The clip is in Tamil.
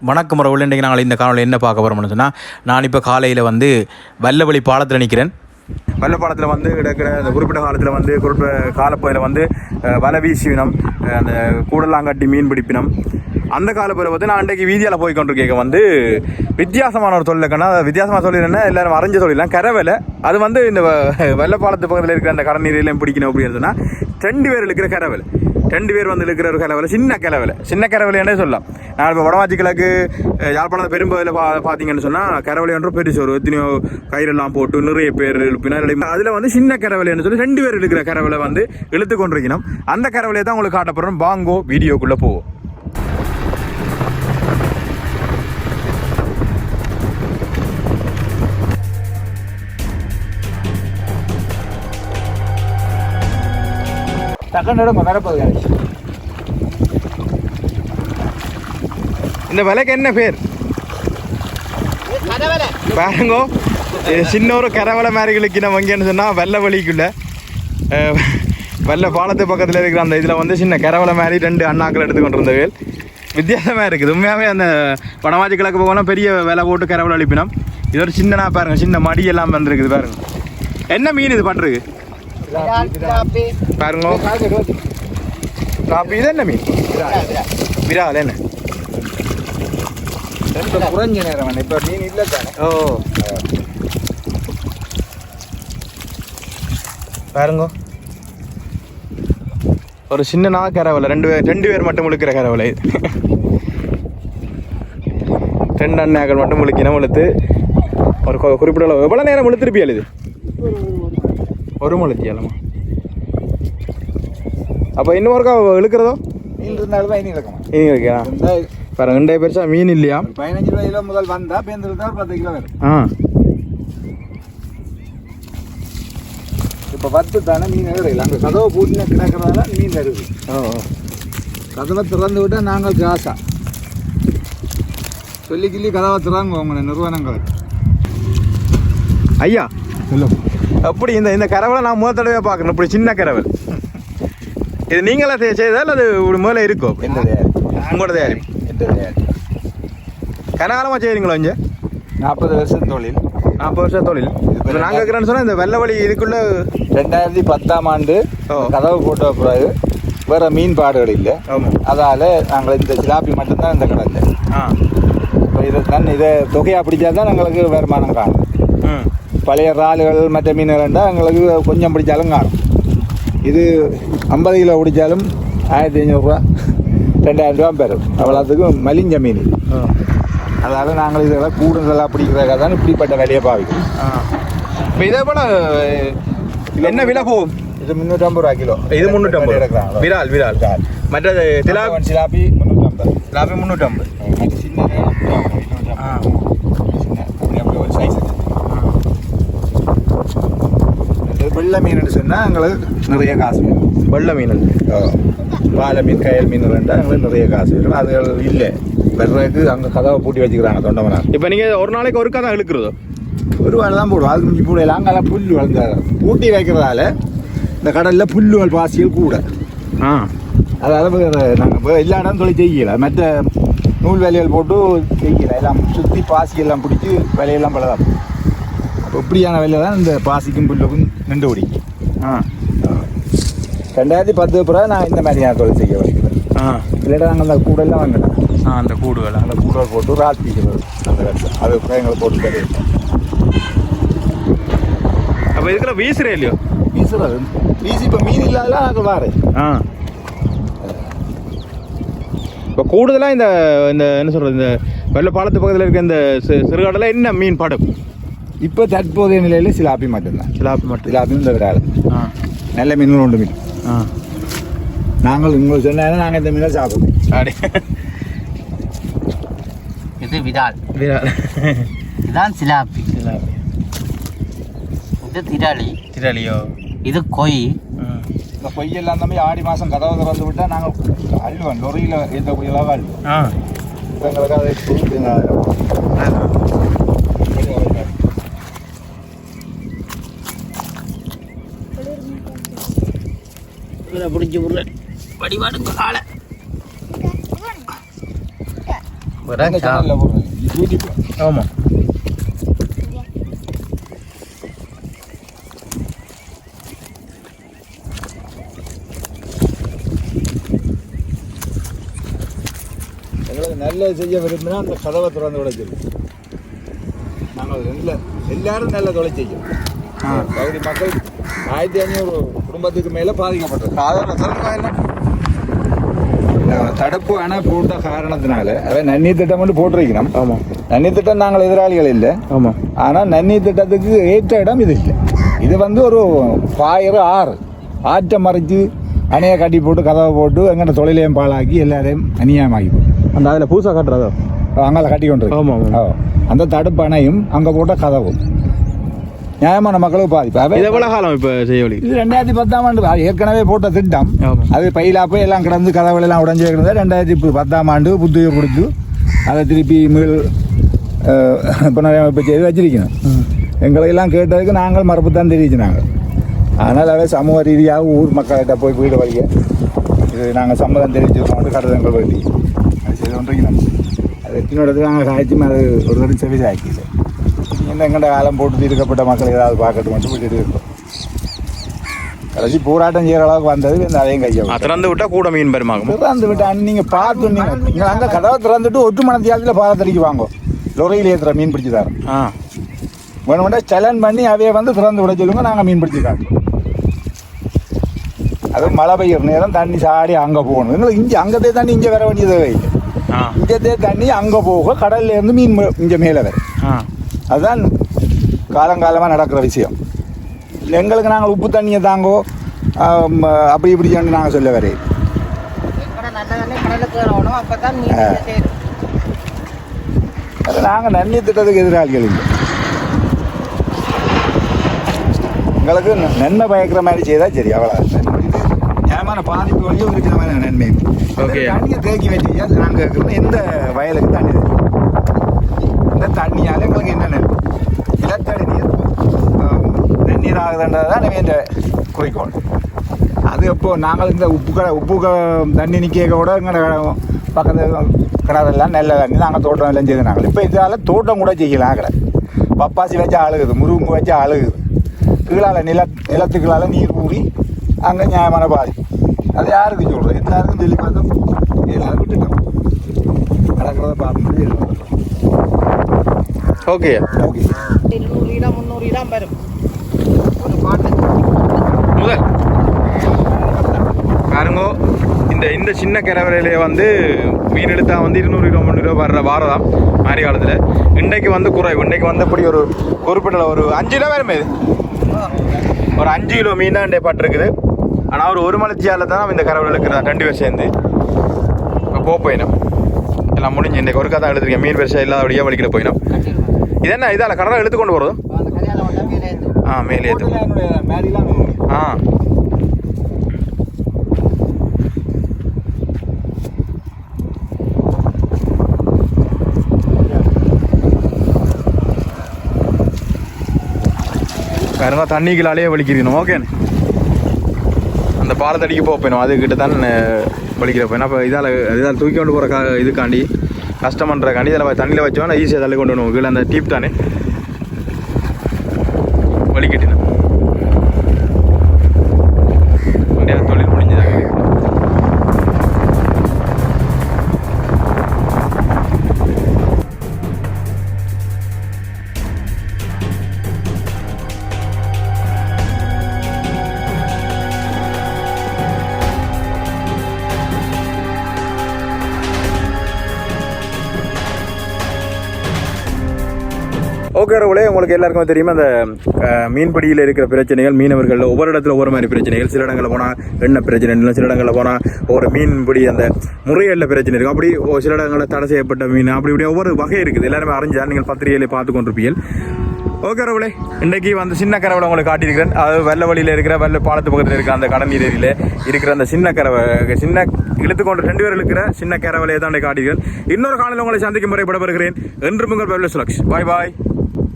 வணக்கம் உறவுகள். இன்றைக்கு நாங்கள் இந்த காணொலியில் என்ன பார்க்க போகிறோம்னு சொன்னால் நான் இப்போ காலையில் வந்து வல்லவழி பாலத்தில் நிற்கிறேன் வல்லப்பாலத்தில் வந்து கிடக்கிற அந்த குறிப்பிட்ட காலத்தில் வந்து குறிப்பிட்ட காலப்பகுதியில் வந்து வலை வீசினம். அந்த கூடலாங்கட்டி மீன் பிடிப்பினம். அந்த காலப்பகுதியில் வந்து நான் அன்றைக்கு வீதியால் போய் கொண்டிருக்கேன் வந்து வித்தியாசமான ஒரு தொழிலுக்குன்னா வித்தியாசமான தொழில் என்ன எல்லாரும் வரைஞ்ச தொழிலாம் கரவேலை. அது வந்து இந்த வ- வெள்ளப்பாலத்து பக்கத்தில் இருக்கிற அந்த கடற்நீரையும் பிடிக்கணும் அப்படின்னு சொன்னால் ரெண்டு பேர் இருக்கிற கரவேலை. ரெண்டு பேர் வந்து இருக்கிற ஒரு கலவில் சின்ன கலவில். சின்ன கிளவலைன்னே சொல்லலாம். நான் இப்போ வடமாச்சி கிழக்கு அஹ், யாழ்ப்பாணம் பெரும்பகுதியில் பா பார்த்தீங்கன்னு சொன்னால் கிளவலை ஒன்று பெருசு. ஒரு எத்தனையோ கயிறெல்லாம் போட்டு நிறைய பேர் எழுப்பினார் அதில் வந்து சின்ன கரவலைன்னு சொல்லி ரெண்டு பேர் இருக்கிற கரவலை வந்து இழுத்து கொண்டிருக்கணும். அந்த கரவலையை தான் உங்களுக்கு காட்டப்படுறோம் பாங்கோ வீடியோக்குள்ளே போவோம். இடங்க வரப்போகுது இந்த விலைக்கு என்ன பேர்? பாருங்கோ சின்ன ஒரு கரவலை மாதிரி இழுக்கின வங்கின்னு சொன்னால் வெள்ளை வழிக்குள்ள வெள்ளை பாலத்து பக்கத்தில் இருக்கிற அந்த இதில் வந்து சின்ன கரவலை மாதிரி ரெண்டு அண்ணாக்கள் எடுத்து கொண்டு இருந்தவேல் வித்தியாசமாக இருக்குது. உண்மையாகவே அந்த வடமாச்சி கிழக்கு போகலாம் பெரிய விலை போட்டு கரவலை அழிப்பினோம் இது ஒரு சின்னனா பாருங்க சின்ன மடி எல்லாம் வந்துருக்குது பாருங்க. என்ன மீன் இது பண்ணுறது பாருங்க. காப்பி இது என்ன மீன் விரால் என்ன குறைஞ்ச நேரம் இப்போ மீன் இல்லை தானே ஓ பாருங்க ஒரு சின்ன நா கரவலை ரெண்டு பேர் ரெண்டு பேர் மட்டும் முழுக்கிற கரவலை இது ரெண்டு அண்ணாக்கள் மட்டும் முழுக்கினா முழுத்து ஒரு குறிப்பிட்ட எவ்வளோ நேரம் முழுத்திருப்பியல் இது ஒரு முழுத்தியாலமா அப்போ இன்னும் ஒருக்கா இழுக்கிறதோ? மீன் இருந்தாலும் இனி இருக்கணும் இனி இந்த பாருங்க ரெண்டே பெருசா மீன் இல்லையா? பதினஞ்சு ரூபா கிலோ முதல் வந்தா பேருந்து தான் பத்து கிலோ வரும். ஆ. இப்போ பத்து தானே மீன் எடுக்கல. அங்கே கதவை பூட்டின கிடக்கிறதால மீன் வருது ஓ ஓ. கதவை திறந்து விட்டா நாங்கள் காசா. சொல்லி கிள்ளி கதவை திறங்க உங்களை நிறுவனங்கள். ஐயா சொல்லும் அப்படி இந்த இந்த கரவலை நான் முதல் தடவையாக பார்க்கணும். இப்படி சின்ன கரவல் இது நீங்களா செய்- செய்ததா அல்லது ஒரு மேலே இருக்கோ? எந்த தயாரி உங்களோட தயாரி எந்த தயாரி கனகாலமாக செய்கிறீங்களோ இங்கே? நாற்பது வருஷம் தொழில். நாற்பது வருஷம் தொழில். இப்போ நாங்கள் இருக்கிறேன்னு சொன்னால் இந்த வெள்ளை வழி இதுக்குள்ள ரெண்டாயிரத்தி பத்தாம் ஆண்டு. கதவு போட்ட பிறகு வேற மீன் பாடுகள் இல்லை. அதால நாங்கள் இந்த சிலாப்பி மட்டும்தான் இந்த ஆ. இப்போ இதை தான் இதை தொகையாக பிடிச்சா தான் எங்களுக்கு வருமானம் காணும். ம். பழைய இறாலுகள் மற்ற மீன் ரெண்டால் எங்களுக்கு கொஞ்சம் பிடிச்சாலும் காணும். இது ஐம்பது கிலோ பிடிச்சாலும் ஆயிரத்தி ஐநூறுரூவா ரெண்டாயிரம் ரூபா பெறும். அவ்வளோத்துக்கும் மலிஞ்ச மீன். அதாவது நாங்கள் இதெல்லாம் கூடுதலாக பிடிக்கிறதுக்காக தான் இப்படிப்பட்ட விலையை பாவிக்கிறோம். இப்போ இதே போல் என்ன விலை போகும்? இது முந்நூற்றம்பது ரூபா கிலோ. இது முந்நூற்றம்பது எடுக்கிறாங்க விரால் விரால். மற்றது திலா சிலாப்பி முந்நூற்றம்பது திலாப்பி முந்நூற்றம்பது சின்ன ஆ சின்ன அப்படி அப்படி ஒரு சைஸ் வெள்ளை மீன் சொன்னால் எங்களுக்கு நிறைய காசு வேணும். வெள்ளை மீன். வாழை மீன் கயல் மீன் ரெண்டா எங்களுக்கு நிறைய காசு வேணும். அது இல்லை. வெள்ளைக்கு அங்கே கதவை பூட்டி வச்சுக்கிறாங்க தொண்டமனா. இப்போ நீங்கள் ஒரு நாளைக்கு ஒருக்கா தான் இழுக்கிறதோ? ஒரு வேலை தான் போடுவோம். அதுக்கு மிஞ்சி போடல அங்கெல்லாம் புல் வளர்ந்தாரு பூட்டி வைக்கிறதால இந்த கடலில் புல்லுகள் பாசிகள் கூட. ஆ. அதாவது நாங்கள் எல்லா இடம் தொழில் செய்யல. மற்ற நூல் வேலைகள் போட்டு செய்யல. எல்லாம் சுற்றி பாசி எல்லாம் பிடிச்சி விலையெல்லாம் பலதான் அப்போ இப்படியான வேலை தான் இந்த பாசிக்கும் புல்லுக்கும் நின்று பிடிக்கும் ஆ. ரெண்டாயிரத்தி பத்து பிறகு நான் இந்த மாதிரியான தொழில் செய்ய வைக்கிறேன் ஆ. இல்லாட்டா நாங்கள் அந்த கூடெல்லாம் வாங்கினோம் ஆ அந்த கூடுவேலை அந்த கூடல் போட்டு ரால் பீக்கிறது அந்த வேலை. அது அப்புறம் எங்களை போட்டு தருது அப்போ இதுக்குள்ள வீசுறே இல்லையோ? வீசுறது. வீசி இப்போ மீன் இல்லாத நாங்கள் வாரு ஆ. இப்போ கூடுதலாக இந்த இந்த என்ன சொல்கிறது இந்த வெள்ள பாலத்து பக்கத்தில் இருக்க இந்த சிறுகாடெல்லாம் என்ன மீன் படம்? இப்போ தற்போதைய நிலையில் சிலாப்பி மட்டும்தான் சிலாப்பி மட்டும் சிலாப்பி இந்த ஆ நல்ல மீன்கள் உண்டு மீன் ஆ நாங்கள் உங்களுக்கு சொன்னா நாங்கள் இந்த மீனை சாப்பிடுவோம் அப்படி இது விரால் விரால் இதுதான் சிலாப்பி சிலாப்பி இது திராளி திராளியோ இது கொய் இந்த பொய்யெல்லாம் தம்பி ஆடி மாதம் கதவை திறந்து விட்டால் நாங்கள் அள்ளுவோம் லொரியில் அள்ளுவோம் ஆ இப்ப எங்களுக்கு அதை கொடுத்து பிடிச்சி விடுற வடிவாடுங்க ஆளை. ஆமாம் நல்லது செய்ய விரும்பினா அந்த கதவை திறந்து விட சொல்லு. நாங்கள் நல்ல எல்லாரும் நல்ல தொலை செய்யும் பகுதி மக்கள் ஆயிரத்தி ஐநூறு குடும்பத்துக்கு மேலே பாதிக்கப்பட்டது. சாதாரண தடுப்பு அணை போட்ட காரணத்தினால அதாவது நன்னீர் திட்டம் மட்டும் போட்டிருக்கணும் ஆமாம் நன்னீர் திட்டம் நாங்கள் எதிராளிகள் இல்லை. ஆமாம் ஆனால் நன்னீர் திட்டத்துக்கு ஏற்ற இடம் இது இல்லை. இது வந்து ஒரு பாயிர ஆறு. ஆற்றை மறைச்சு அணையை கட்டி போட்டு கதவை போட்டு எங்கள்கிட்ட தொழிலையும் பாழாக்கி எல்லாரையும் அநியாயமாக்கி போட்டு அந்த அதில் புதுசாக காட்டுறதோ? அங்கே கட்டி கொண்டு ஆமா, ஆமா. அந்த தடுப்பு அணையும் அங்கே போட்ட கதவும். நியாயமான மக்களுக்கு பாதிப்பு அவை- இது எவ்வளோ காலம் இப்போ செய்ய வழி இது ரெண்டாயிரத்தி பத்தாம் ஆண்டு. ஏற்கனவே போட்ட திட்டம். அது பையிலா போய் எல்லாம் கிடந்து கதவுகள் எல்லாம் உடஞ்சே கிடந்தது. ரெண்டாயிரத்தி பத்தாம் ஆண்டு புத்துயிர் கொடுத்து அதை திருப்பி மீள் புனரமைப்பு செய்து வச்சிருக்கணும். எங்களை எல்லாம் கேட்டதுக்கு நாங்கள் மறுப்பு தான் தெரிவிச்சினாங்க ஆனால் அதை சமூக ரீதியாக ஊர் மக்கள்கிட்ட போய் வீடு வைக்க இது நாங்கள் சம்மதம் தெரிவிச்சிருக்கோம் கடிதங்கள் எழுதி அது செய்து கொண்டிருக்கணும் அது எத்தினோடது நாங்கள் காய்ச்சி அது ஒரு தடவை செவி இந்த எங்கள்ட காலம் போட்டு தீர்க்கப்பட்ட மக்கள் ஏதாவது பார்க்கட்டும் மட்டும் விட்டுட்டு இருக்கோம் கடைசி போராட்டம் செய்கிற அளவுக்கு வந்தது இந்த அதையும் கையை. திறந்து விட்டால் கூட மீன் பெருமாகும் திறந்து விட்டு அன்னை நீங்க பார்த்து நீங்க நீங்க அங்க கதவை திறந்துட்டு ஒட்டு மணத்தியாலத்தில் பாலத்தடிக்கு வாங்க லொரையில் ஏற்றுற மீன் பிடிச்சி தரோம் ஆ வேணுமெண்டா சலன் பண்ணி அவைய வந்து திறந்து விட சொல்லுங்க நாங்கள் மீன் பிடிச்சி காட்டுறோம் அது மழை பெய்யுற நேரம் தண்ணி சாடி அங்கே போகணும் எங்களுக்கு இங்கே அங்கத்தே தண்ணி இங்கே வர வேண்டியது இல்லை ஆ இங்கத்தே தண்ணி அங்கே போக கடல்ல இருந்து மீன் இங்கே மேலே வரும் ஆ அதுதான் காலங்காலமாக நடக்கிற விஷயம். எங்களுக்கு நாங்கள் உப்பு தண்ணியை தாங்கோ அப்படி இப்படி நாங்கள் சொல்ல வரேன் நாங்கள் நன்னி திட்டத்துக்கு எதிராளிகள் இல்லை. எங்களுக்கு ந- நன்மை பயக்கிற மாதிரி செய்தால் சரி அவ்வளோ நியாயமான பாதிப்பு வழியும் இருக்கிற மாதிரி நன்மை. தண்ணியை தேக்கி வச்சியா நாங்கள் எந்த வயலுக்கு தண்ணி இந்த தண்ணியால் எங்களுக்கு என்னென்ன நிலத்தடி நீர் ஆம், நன்னீர் ஆகுதுன்றது தான் இந்த குறிக்கோள் அது எப்போ நாங்கள் இந்த உப்பு கடை உப்பு க- தண்ணி நிற்க கூட எங்களோட பக்கத்தில் கிணறெல்லாம் நல்ல தண்ணி நாங்கள் தோட்டம் எல்லாம் செய்து நாங்கள் இப்போ இதால் தோட்டம் கூட செய்யலாம் கடை பப்பாசி வச்சா அழுகுது முருங்கு வச்சா அழுகுது கீழால் நில நிலத்துக்களால் நீர் ஊறி அங்கே நியாயமான பாதி அது யாருக்கு சொல்கிறது எல்லாருக்கும் சொல்லி பார்த்தோம் எல்லாரும் விட்டுட்டோம் நடக்கிறத பார்த்து ஓகே. ஓகே இருநூறு இடம் முந்நூறு இடம் வரும். ஒரு பாட்டு. முதல். பாருங்க இந்த இந்த சின்ன கிரவரையிலே வந்து மீன் எடுத்தா வந்து இருநூறு ரூபா முந்நூறு ரூபா வர்ற வாரதாம் மாரி காலத்தில். இன்றைக்கு வந்து குறைவு. இன்றைக்கு வந்து இப்படி ஒரு குறிப்பிட்ட ஒரு அஞ்சு கிலோ வருமே இது. ஒரு அஞ்சு கிலோ மீன் தான் பட்டிருக்குது ஆனால் ஒரு ஒரு மலைச்சியால் தான் இந்த கரவல் இருக்கிறதா ரெண்டு பேர் சேர்ந்து. இப்போ போக போயினோம் எல்லாம் முடிஞ்சு இன்றைக்கு ஒரு கதை எழுதுறீங்க மீன் பெருசாக இல்லாதபடியாக வலிக்கிட போயினோம் இது என்ன இதால் கடலை எடுத்து கொண்டு ஏத்து ஆ மேலே ஏற்று ஆ. பாருங்க தண்ணிகளாலே வலிக்கிறீங்க ஓகே அந்த பாலத்தடிக்கு போப்பேனும் அது கிட்ட தான் வலிக்கிற என்ன இப்போ இதால் இதால் தூக்கி கொண்டு போகிற கா இதுக்காண்டி கஷ்டம் பண்ணுறக்காண்டி இதில் தண்ணியில் வச்சோன்னா ஈஸியாக தள்ளி கொண்டு வரணும் கீழே அந்த டீப் தானே. ஓகே உங்களுக்கு எல்லாருக்கும் தெரியுமா அந்த மீன்பிடியில் இருக்கிற பிரச்சனைகள் மீனவர்கள் ஒவ்வொரு இடத்துல ஒவ்வொரு மாதிரி பிரச்சனைகள். சில இடங்களில் போனால் எண்ணெய் பிரச்சனை இல்லை சில இடங்களில் போனால் ஒரு மீன்பிடி அந்த முறையல்ல பிரச்சனை இருக்கும். அப்படி ஒரு சில இடங்களில் தடை செய்யப்பட்ட மீன் அப்படி இப்படி ஒவ்வொரு வகை இருக்குது. எல்லாருமே அறிஞ்சா நீங்கள் பத்திரிகையிலே பார்த்து கொண்டிருப்பீர்கள். ஓகே ரவுளே இன்றைக்கு வந்து சின்ன கரவளை உங்களுக்கு காட்டியிருக்கிறேன். அது வெள்ள வழியில் இருக்கிற வெள்ள பாலத்து பக்கத்தில் இருக்கிற அந்த கடல் நீரில் இருக்கிற அந்த சின்ன கரவை சின்ன இழுத்துக்கொண்டு ரெண்டு பேர் இருக்கிற சின்ன கரவலையை தான் காட்டியிருக்கிறேன். இன்னொரு காலையில் உங்களை சந்திக்கும் முறை விடைபெறுகிறேன். என்று உங்கள் சுலக்ஷ். பாய் பாய்